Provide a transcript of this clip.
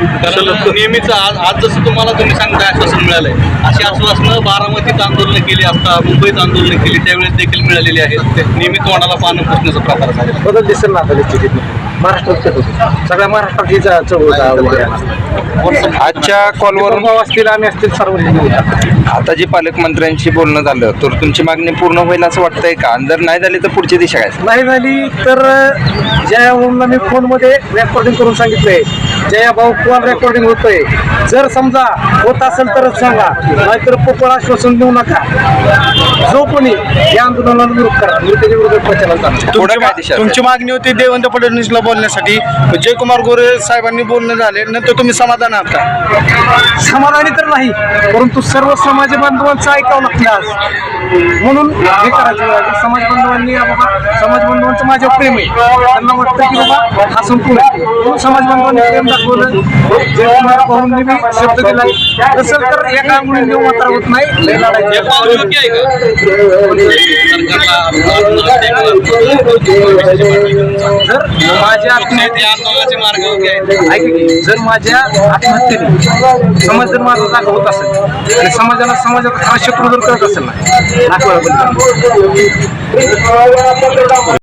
कारण नेहमीच आज आज जसं तुम्हाला तुम्ही सांगताय आश्वासन मिळालंय. अशी आश्वासनं बारामतीत आंदोलन केली असता मुंबईत आंदोलन केली त्यावेळेस देखील मिळालेली आहेत. नेहमी तोंडाला पानं पुसण्याचा प्रकार आहे. बदल दिसेल ना महाराष्ट्रात सगळ्या महाराष्ट्रात आजच्या कॉलवरून भाऊ असतील आम्ही असतील सर्व आता जे पालकमंत्र्यांशी बोलणं झालं तर तुमची मागणी पूर्ण होईल असं वाटतंय का? आणि जर नाही झाली तर पुढची दिशा काय? नाही झाली तर ज्या मी फोनमध्ये रेकॉर्डिंग करून सांगितलंय जया भाऊ कॉल रेकॉर्डिंग होतंय? जर समजा होत असेल तरच सांगा. नाहीतर पोकळ आश्वासन देऊ नका. जो कोणी या आंदोलनाला विरोध करा मी त्याच्या विरोधात? तुमची मागणी होती देवेंद्र फडणवीसला बोलण्यासाठी. जयकुमार गोरे साहेबांनी बोलणं झाले नंतर तुम्ही समाधान आहात का? समाधानी तर नाही परंतु सर्व समाज बांधवांचं ऐकावं लागतं आज. म्हणून हे करायचं. समाज बांधवांनी या बाबा समाज बांधवांचं माझ्यावर प्रेम आहे. त्यांना वाटतं की बाबा हा संपूर्ण समाज बांधवांनी प्रेम दाखवलं. जयकुमार भाऊंनी मी शब्द नसेल तर एका मुलीने मात्र होत नाही. जर माझ्या जर माझ्या आत्महत्येने समाज जर माझा जागा होत असेल आणि समाजाला समाजात खरा शत्रू जर करत असेल ना